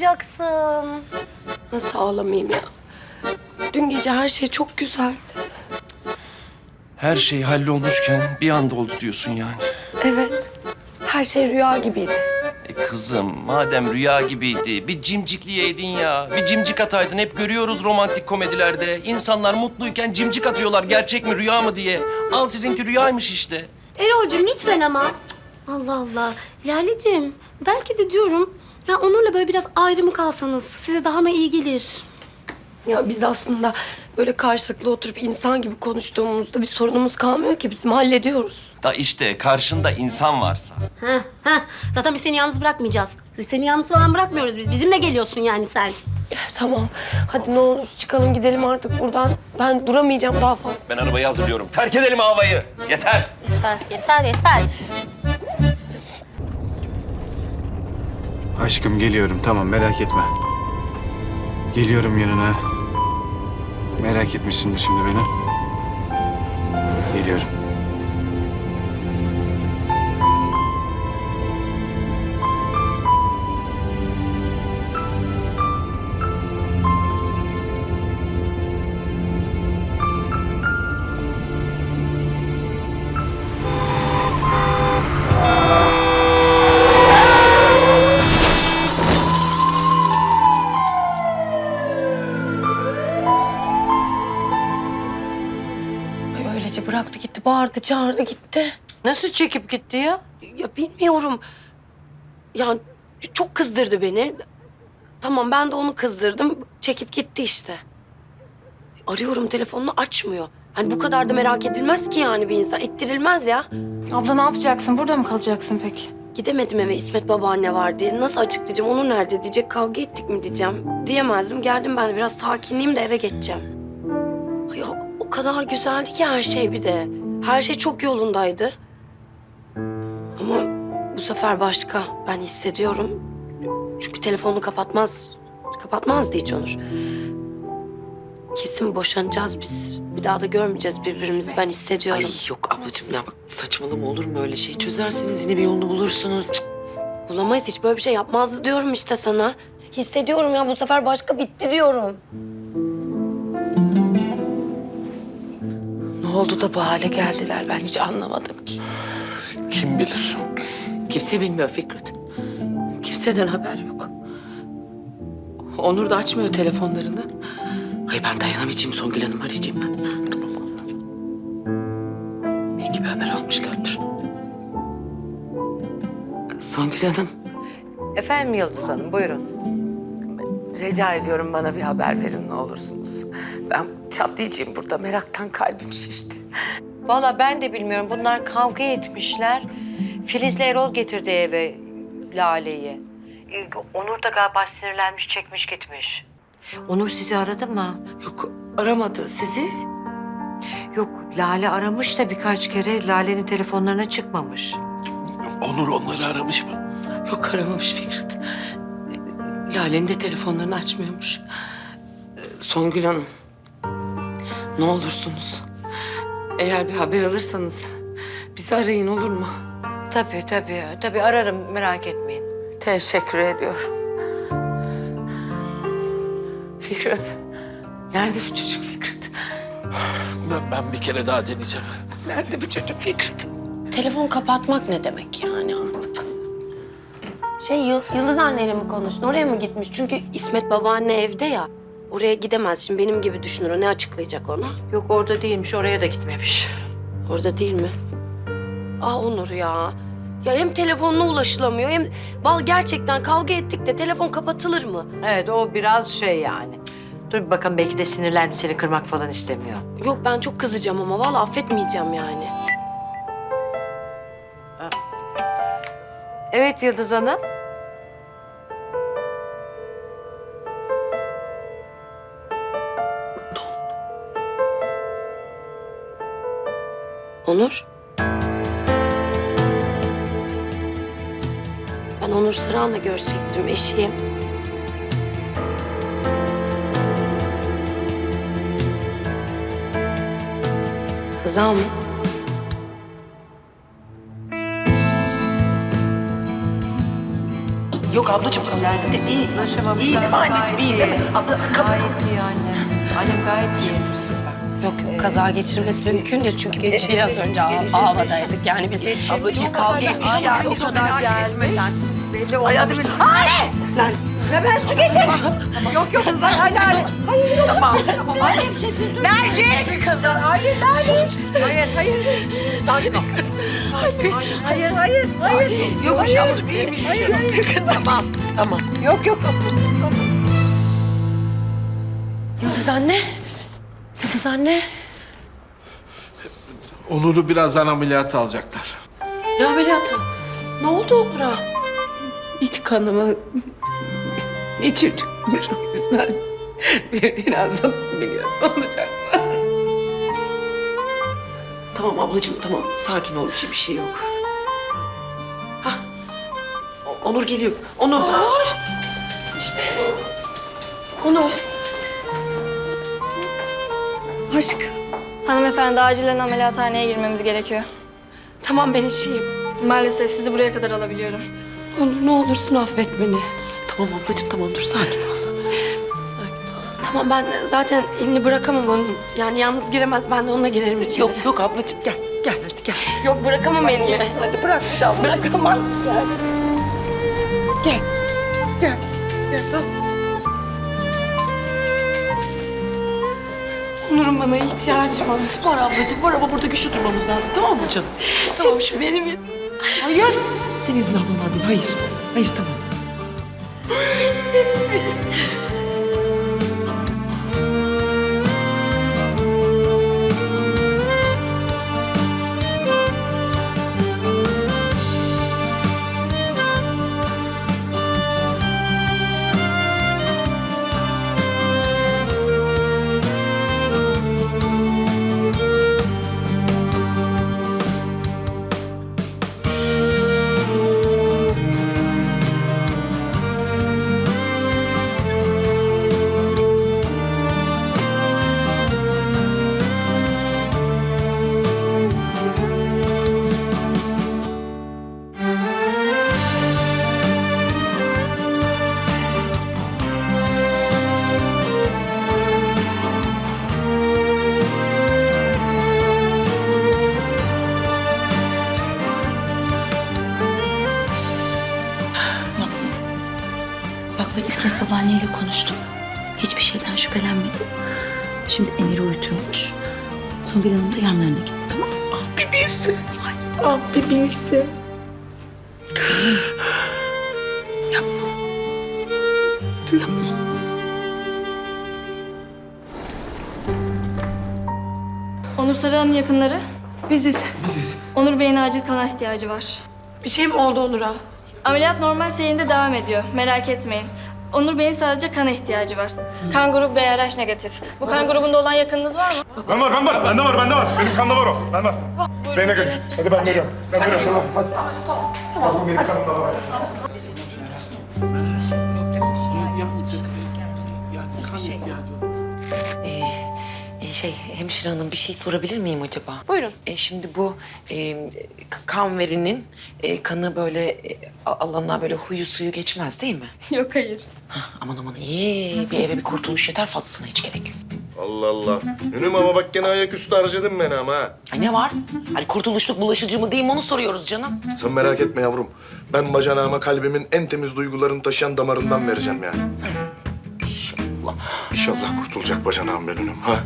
de ağlatacaksın. Nasıl ağlamayayım ya? Dün gece her şey çok güzeldi. Her şey hallolmuşken bir anda oldu diyorsun yani. Evet. Her şey rüya gibiydi. E kızım madem rüya gibiydi bir cimcikliyeydin ya. Bir cimcik ataydın hep görüyoruz romantik komedilerde. İnsanlar mutluyken cimcik atıyorlar gerçek mi rüya mı diye. Al sizinki rüyaymış işte. Erol'cum lütfen ama. Cık, Allah Allah. Lale'cim belki de diyorum ya Onur'la böyle biraz ayrı mı kalsanız size daha mı iyi gelir? Ya biz aslında böyle karşılıklı oturup insan gibi konuştuğumuzda bir sorunumuz kalmıyor ki bizim hallediyoruz. Da işte karşında insan varsa. Heh, heh. Zaten biz seni yalnız bırakmayacağız. Biz seni yalnız falan bırakmıyoruz biz. Bizimle geliyorsun yani sen. Ya, tamam. Hadi ne olur çıkalım gidelim artık buradan. Ben duramayacağım daha fazla. Ben arabayı hazırlıyorum. Terk edelim havayı. Yeter. Yeter, yeter, yeter. Aşkım geliyorum tamam merak etme. Geliyorum yanına. Merak etmişsindir şimdi beni. Geliyorum. Çağırdı gitti. Nasıl çekip gitti ya? Ya bilmiyorum. Ya çok kızdırdı beni. Tamam ben de onu kızdırdım. Çekip gitti işte. Arıyorum telefonunu açmıyor. Hani bu kadar da merak edilmez ki yani bir insan. Ettirilmez ya. Abla ne yapacaksın? Burada mı kalacaksın peki? Gidemedim eve İsmet babaanne var diye. Nasıl açıklayacağım? Onu nerede diyecek? Kavga ettik mi diyeceğim. Diyemezdim. Geldim ben de biraz sakinleyeyim de eve geçeceğim. Ay, o kadar güzeldi ki her şey bir de. Her şey çok yolundaydı. Ama bu sefer başka. Ben hissediyorum. Çünkü telefonu kapatmaz. Kapatmazdı hiç Onur. Kesin boşanacağız biz. Bir daha da görmeyeceğiz birbirimizi. Ben hissediyorum. Ay yok ablacığım ya bak saçmalama olur mu öyle şey? Çözersiniz yine bir yolunu bulursunuz. Cık. Bulamayız. Hiç böyle bir şey yapmazdı diyorum işte sana. Hissediyorum ya bu sefer başka bitti diyorum. Oldu da bu hale geldiler ben hiç anlamadım ki. Kim bilir? Kimse bilmiyor Fikret. Kimseden haber yok. Onur da açmıyor telefonlarını. Ay ben dayanamayacağım Songül Hanım arayacağım ben. Belki bir haber almışlardır. Songül Hanım. Efendim Yıldız Hanım buyurun. Rica ediyorum bana bir haber verin ne olursunuz. Çatlayacağım burada meraktan kalbim şişti. Vallahi ben de bilmiyorum bunlar kavga etmişler. Filiz'le Erol getirdi eve Lale'yi. Ee, Onur da galiba sinirlenmiş çekmiş gitmiş. Onur sizi aradı mı? Yok aramadı sizi. Yok Lale aramış da birkaç kere Lale'nin telefonlarına çıkmamış. Onur onları aramış mı? Yok aramamış Fikret. Lale'nin de telefonlarını açmıyormuş. Songül Hanım. Ne olursunuz. Eğer bir haber alırsanız bizi arayın olur mu? Tabii tabii tabii ararım merak etmeyin. Teşekkür ediyorum. Fikret. Nerede bu çocuk Fikret? Ben, ben bir kere daha deneyeceğim. Nerede bu çocuk Fikret? Telefon kapatmak ne demek yani artık? Şey Yıl- Yıldız anneyle mi konuştun? Oraya mı gitmiş? Çünkü İsmet babaanne evde ya. Oraya gidemez. Şimdi benim gibi düşünür o. Ne açıklayacak ona? Yok orada değilmiş oraya da gitmemiş. Orada değil mi? Ah Onur ya. Ya hem telefonuna ulaşılamıyor hem... Bal gerçekten kavga ettik de telefon kapatılır mı? Evet o biraz şey yani. Dur bir bakalım belki de sinirlendi seni kırmak falan istemiyor. Yok ben çok kızacağım ama vallahi affetmeyeceğim yani. Evet Yıldız Hanım. Onur? Ben Onur Saran'la görüşecektim, eşiyim. Rıza mı? Yok ablacığım. İyi, iyi değil mi anneciğim? İyi değil mi? Abla, kapı, Gayet iyi annem. Annem gayet iyi. Yok yok kaza geçirmesi mümkün değil çünkü biz biraz önce av- avadaydık. Yani biz ablacığım kavga etmiş ya. O kadar gelmiş. Hayatım benim. Ve ben su getir. yok yok kızlar hayır hayır. Hayır yok. Tamam tamam. Annem sesini duyuyor. Nergis. Kızlar hayır Nergis. Hayır hayır. Sakin ol. Sakin. Hayır hayır hayır. Yokmuş ablacığım iyiymiş. bir şey yok. Tamam, tamam. Yok yok. Yıldız anne. Yıldız anne. Onur'u birazdan ameliyata alacaklar. Ne ameliyatı? Ne oldu Onur'a? İç kanımı geçirmiş o yüzden. Birazdan ameliyat olacaklar. Tamam ablacığım tamam. Sakin ol. Bir şey, bir şey yok. Hah. Onur geliyor. Onur. Onur. İşte. Onur. Aşk. Hanımefendi acilen ameliyathaneye girmemiz gerekiyor. Tamam ben işeyim. Maalesef sizi buraya kadar alabiliyorum. Onur ne olursun affet beni. Tamam ablacığım tamam dur sakin ol. Tamam ben zaten elini bırakamam onun. Yani yalnız giremez ben de onunla girerim içeri. Yok yok ablacığım gel. Gel hadi gel. Yok bırakamam elini. Hadi bırak bir daha. Bırakamam. Gel. Gel. Gel tamam. Onur'un bana ihtiyacı var. Var ablacığım var ama burada güçlü durmamız lazım tamam mı canım? Tamam Hepsi benim için. Hayır. Senin yüzünden olmadı değil. Hayır. Hayır tamam. Bak Hiçbir şeyden şüphelenmedi. Şimdi Emir'i uyutuyormuş. Songül Hanım da yanlarına gitti tamam mı? Ah bir bilse. Ah bir bilse. Yapma. Yapma. Onur Sarıhan'ın yakınları. Biziz. Biziz. Onur Bey'in acil kana ihtiyacı var. Bir şey mi oldu Onur'a? Ameliyat normal seyrinde devam ediyor. Merak etmeyin. Onur Bey'in sadece kana ihtiyacı var. Kan grubu BRH negatif. Bu kan grubunda olan yakınınız var mı? Ben var, ben var. Bende var, bende var. Benim kanda var o. Ben var. Buyurun, gelin gel. siz. Hadi ben veriyorum. Ben veriyorum sana. Hadi. Tamam. Benim kanımda var. Ee, e, şey hemşire hanım bir şey sorabilir miyim acaba? Buyurun. E, şimdi bu e, kan verinin e, kanı böyle e, alanına böyle huyu suyu geçmez değil mi? Yok hayır. Hah, aman aman iyi bir eve bir kurtuluş yeter fazlasına hiç gerek yok. Allah Allah. Ünüm ama bak gene ayaküstü harcadın beni ama ha. Ay ne var? Hani kurtuluşluk bulaşıcı mı değil mi onu soruyoruz canım. Sen merak etme yavrum. Ben bacanağıma kalbimin en temiz duygularını taşıyan damarından vereceğim yani. İnşallah. İnşallah kurtulacak bacanağım benim ha.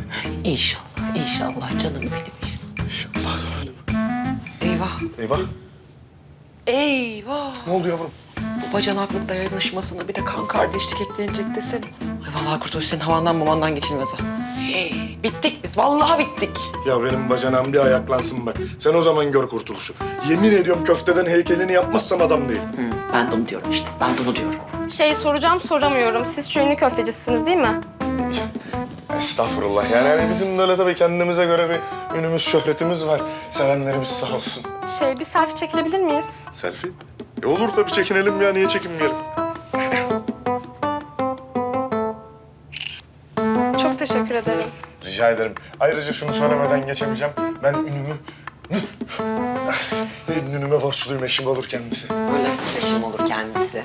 İnşallah, inşallah canım benim inşallah. İnşallah. Eyvah, Eyvah. eyvah. Ne oldu yavrum? Bu bacanaklık dayanışmasına bir de kan kardeşlik eklenecek desene. Ay vallahi kurtuluş senin havandan mamandan geçilmez ha. Hey, bittik biz, vallahi bittik. Ya benim bacanağım bir ayaklansın bak. Sen o zaman gör kurtuluşu. Yemin ediyorum köfteden heykelini yapmazsam adam değil. Hı, ben de onu diyorum işte, ben de onu diyorum. Şey soracağım soramıyorum. Siz şu ünlü köftecisiniz değil mi? Estağfurullah. Yani hani bizim de öyle tabii kendimize göre bir ünümüz, şöhretimiz var. Sevenlerimiz sağ olsun. Şey bir selfie çekilebilir miyiz? Selfie? E olur tabii çekinelim ya. Niye çekinmeyelim? Çok teşekkür ederim. Rica ederim. Ayrıca şunu söylemeden geçemeyeceğim. Ben ünümü... Ünüme borçluyum. Eşim olur kendisi. Öyle eşim olur kendisi.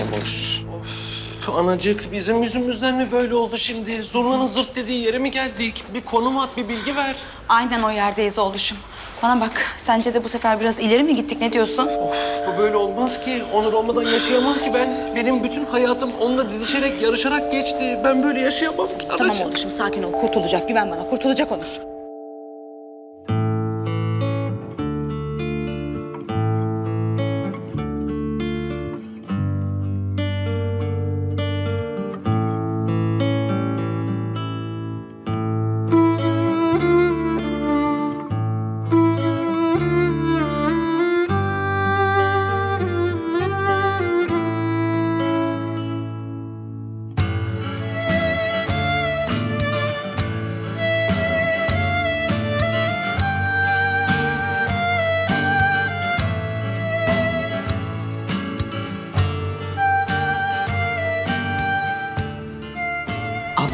Yapacağım Onur. Of, anacık bizim yüzümüzden mi böyle oldu şimdi? Zurnanın zırt dediği yere mi geldik? Bir konum at, bir bilgi ver. Aynen o yerdeyiz oğluşum. Bana bak, sence de bu sefer biraz ileri mi gittik, ne diyorsun? Of, bu böyle olmaz ki. Onur olmadan yaşayamam ki ben. Benim bütün hayatım onunla didişerek, yarışarak geçti. Ben böyle yaşayamam ki Tamam anacık. oğluşum, sakin ol. Kurtulacak, güven bana. Kurtulacak Onur.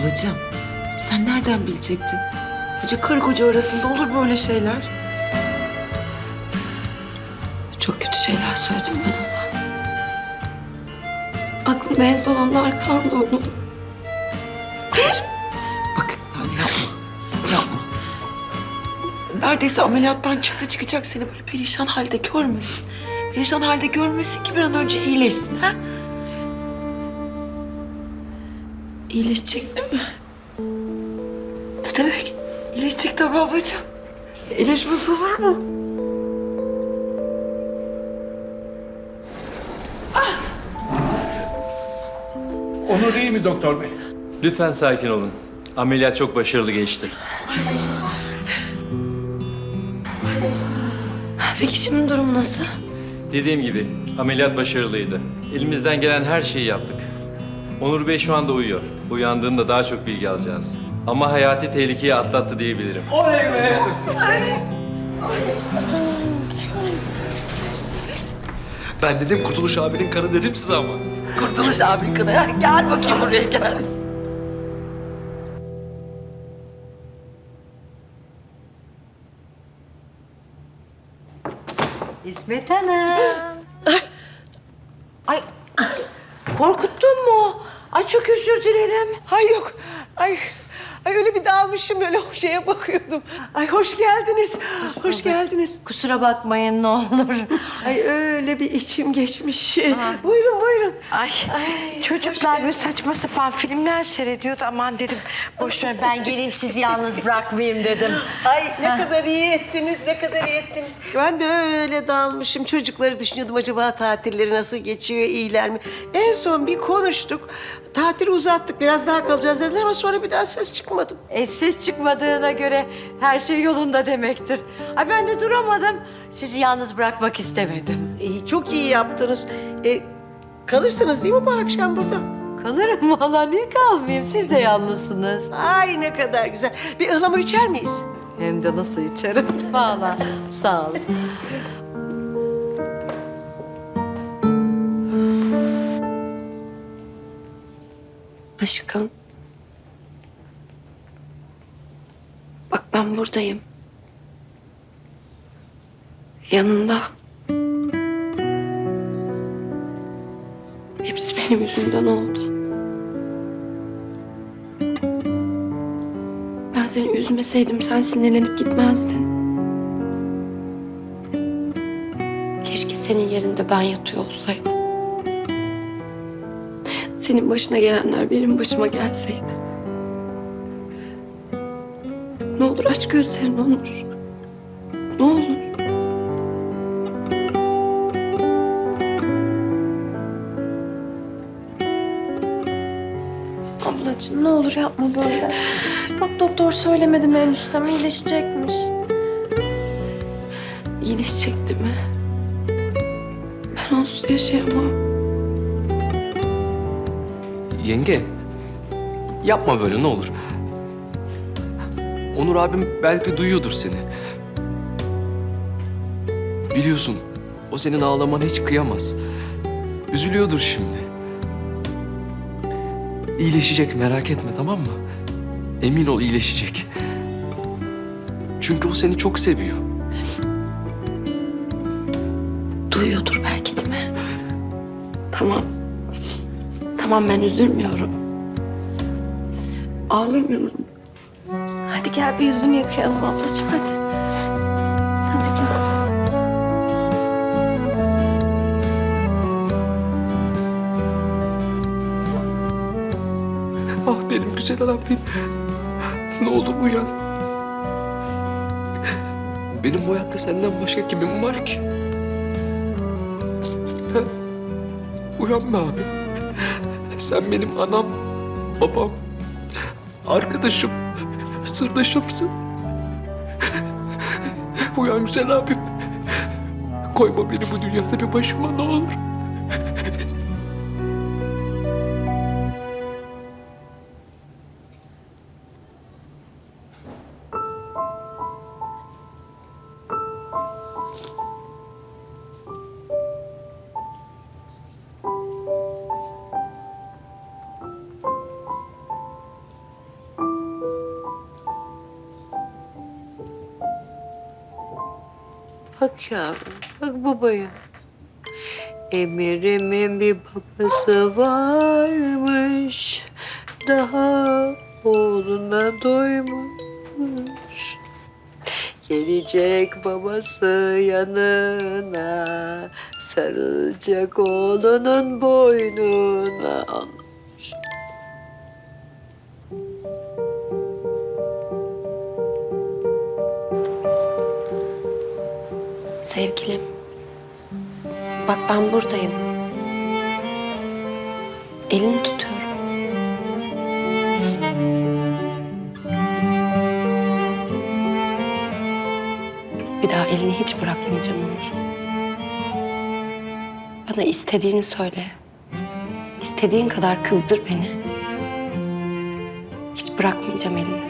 Ablacığım sen nereden bilecektin? Hoca karı koca arasında olur böyle şeyler. Çok kötü şeyler söyledim ben ona. Aklımda en son onlar kaldı onun. Bak yani yapma. Yapma. Neredeyse ameliyattan çıktı çıkacak seni böyle perişan halde görmesin. Perişan halde görmesin ki bir an önce iyileşsin ha? İyileşecek değil mi? Ne demek? İyileşecek tabii ablacığım. İyileşmez olur mu? Onur iyi mi doktor bey? Lütfen sakin olun. Ameliyat çok başarılı geçti. Peki şimdi durum nasıl? Dediğim gibi ameliyat başarılıydı. Elimizden gelen her şeyi yaptık. Onur Bey şu anda uyuyor. Uyandığında daha çok bilgi alacağız. Ama hayati tehlikeyi atlattı diyebilirim. Ben dedim Kurtuluş abinin kanı dedim size ama. Kurtuluş abin kına. Gel bakayım buraya gel. İsmet Hanım. Ay korkuttun mu? Ay çok özür dilerim. Ay yok. Ay, ay öyle bir dalmışım öyle o şeye bakıyordum. Ay hoş geldiniz. Hoş geldiniz. Kusura bakmayın ne olur. Ay öyle bir içim geçmiş. Buyurun buyurun. Ay, çocuklar böyle saçma sapan filmler seyrediyordu. Aman dedim boş ver ben geleyim sizi yalnız bırakmayayım dedim. Ay ne kadar iyi ettiniz, ne kadar iyi ettiniz. Ben de öyle dalmışım. Çocukları düşünüyordum acaba tatilleri nasıl geçiyor, iyiler mi? En son bir konuştuk. Tatili uzattık, biraz daha kalacağız dediler ama sonra bir daha söz çıkmadım. E, ses çıkmadığına göre her şey yolunda demektir. Ay ben de duramadım. Sizi yalnız bırakmak istemedim. İyi, çok iyi yaptınız. E, kalırsınız değil mi bu akşam burada? Kalırım valla niye kalmayayım? Siz de yalnızsınız. Ay ne kadar güzel. Bir ıhlamur içer miyiz? Hem de nasıl içerim. Valla sağ olun. Aşkım. Bak ben buradayım. Yanında. Hepsi benim yüzümden oldu. Ben seni üzmeseydim sen sinirlenip gitmezdin. Keşke senin yerinde ben yatıyor olsaydım. Senin başına gelenler benim başıma gelseydi. Ne olur aç gözlerini Onur. Ne olur. Ablacığım ne olur yapma böyle. Bak doktor söylemedi mi eniştem iyileşecekmiş. İyileşecekti mi? Ben onsuz yaşayamam. Yenge, yapma böyle ne olur. Onur abim belki duyuyordur seni. Biliyorsun, o senin ağlamana hiç kıyamaz. Üzülüyordur şimdi. İyileşecek merak etme tamam mı? Emin ol iyileşecek. Çünkü o seni çok seviyor. Duyuyordur belki değil mi? Tamam. Tamam ben üzülmüyorum. Ağlamıyorum. Hadi gel bir yüzünü yıkayalım ablacığım hadi. Hadi gel. Ah benim güzel Rabbim. Ne olur uyan. Benim bu hayatta senden başka kimim var ki? Uyan be abi. Sen benim anam, babam, arkadaşım, sırdaşımsın. Uyan güzel abim. Koyma beni bu dünyada bir başıma ne olur. Bak yavrum, bak babaya. Emir'imin bir babası varmış. Daha oğluna doymamış. Gelecek babası yanına. Sarılacak oğlunun boynuna. Bak ben buradayım. Elini tutuyorum. Bir daha elini hiç bırakmayacağım Onur. Bana istediğini söyle. İstediğin kadar kızdır beni. Hiç bırakmayacağım elini.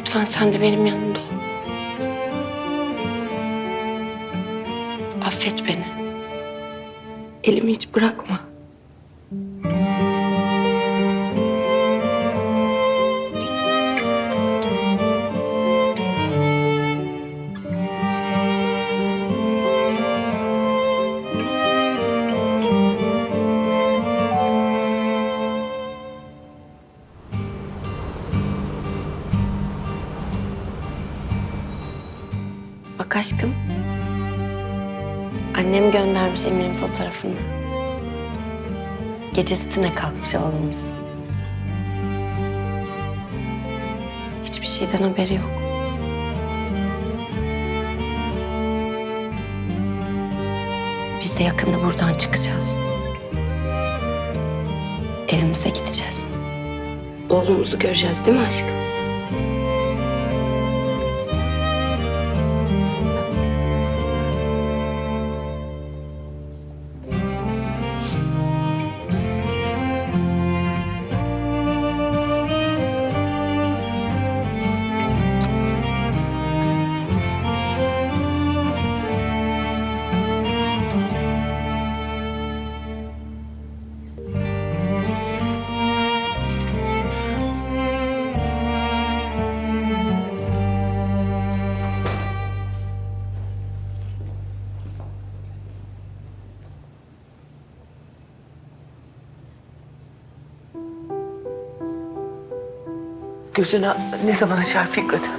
Lütfen sen de benim yanımda ol. Affet beni. Elimi hiç bırakma. Göndermiş Emir'in fotoğrafını. Gece üstüne kalkmış oğlumuz. Hiçbir şeyden haberi yok. Biz de yakında buradan çıkacağız. Evimize gideceğiz. Oğlumuzu göreceğiz değil mi aşkım? Gözüne ne zaman açar Fikret?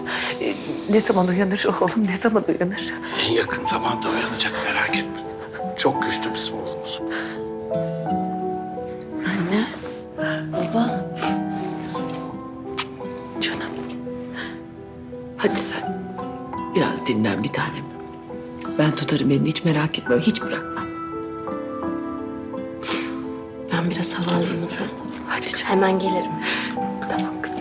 Ee, Ne zaman uyanır oğlum, ne zaman uyanır? En yakın zamanda uyanacak merak etme. Çok güçlü bizim oğlumuz. Anne, baba. Canım. Hadi sen biraz dinlen bir tanem. Ben tutarım elini hiç merak etme, hiç bırakma. Ben biraz hava alayım o zaman. Hadi canım. Hemen gelirim. Tamam kızım.